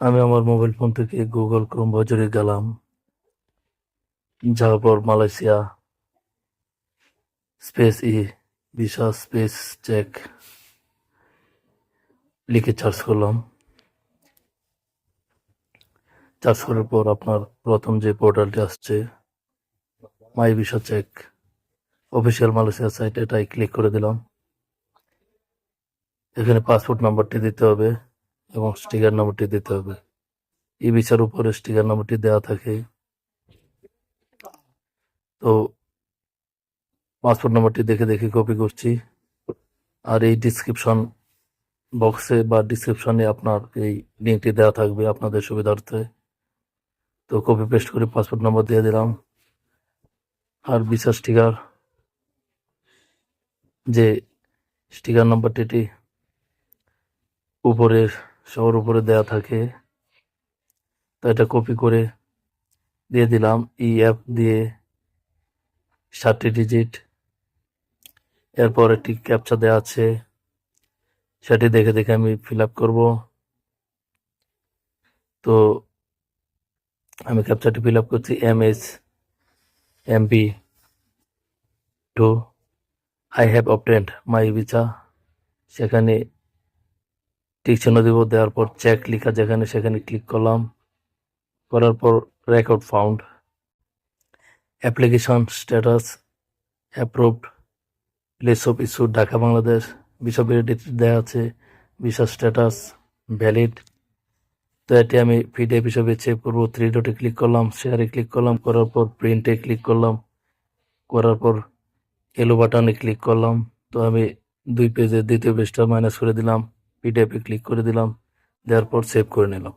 আমি আমার mobile phone থেকে গুগল ক্রোম ব্রাউজারে গেলাম। যাওয়ার পর Malaysia space e visa space check লিখে চার্জ করলাম। চার্জ করার পর আপনার প্রথম যে পোর্টালটি আসছে my visa check official Malaysia site এটাই ক্লিক করে দিলাম। এখানে পাসপোর্ট নাম্বারটি দিতে হবে। এবং স্টিকার নাম্বারটি দিতে হবে। ই ভিসার উপরে স্টিকার নাম্বারটি দেওয়া থাকে। তো পাসপোর্ট নাম্বারটি দেখে দেখে কপি করছি। আর এই ডিসক্রিপশন বক্সে বা ডিসক্রিপশনে আপনার এই লিঙ্কটি দেওয়া থাকবে আপনাদের সুবিধার্থে। তো কপি পেস্ট করে পাসপোর্ট নাম্বার দিয়ে দিলাম। আর ভিসা স্টিকার যে স্টিকার নাম্বারটি উপরের সবার উপরে দেওয়া থাকে। তো এটা কপি করে দিয়ে দিলাম। ই অ্যাপ দিয়ে সাতটি ডিজিট এরপর একটি ক্যাপচা দেওয়া আছে। সেটি দেখে দেখে আমি ফিল আপ করব। তো আমি ক্যাপচারটি ফিল আপ করছি M S MP two I have obtained my visa সেখানে টিক চিহ্ন দিব, দেওয়ার পর চেক লেখা যেখানে সেখানে ক্লিক করলাম। করার পর record found application status approved place of issue Dhaka, Bangladesh validity দেওয়া আছে ভিসা স্ট্যাটাস ভ্যালিড তো এটি আমি পিডিএফ হিসাবে চেক করব থ্রি ডটে ক্লিক করলাম শেয়ারে ক্লিক করলাম, করার পর প্রিন্টে ক্লিক করলাম, করার পর এলো বাটনে ক্লিক করলাম। তো আমি দুই পেজের দ্বিতীয় পেজটা মাইনাস করে দিলাম। পিডিএফে ক্লিক করে দিলাম দেওয়ার পর সেভ করে নিলাম।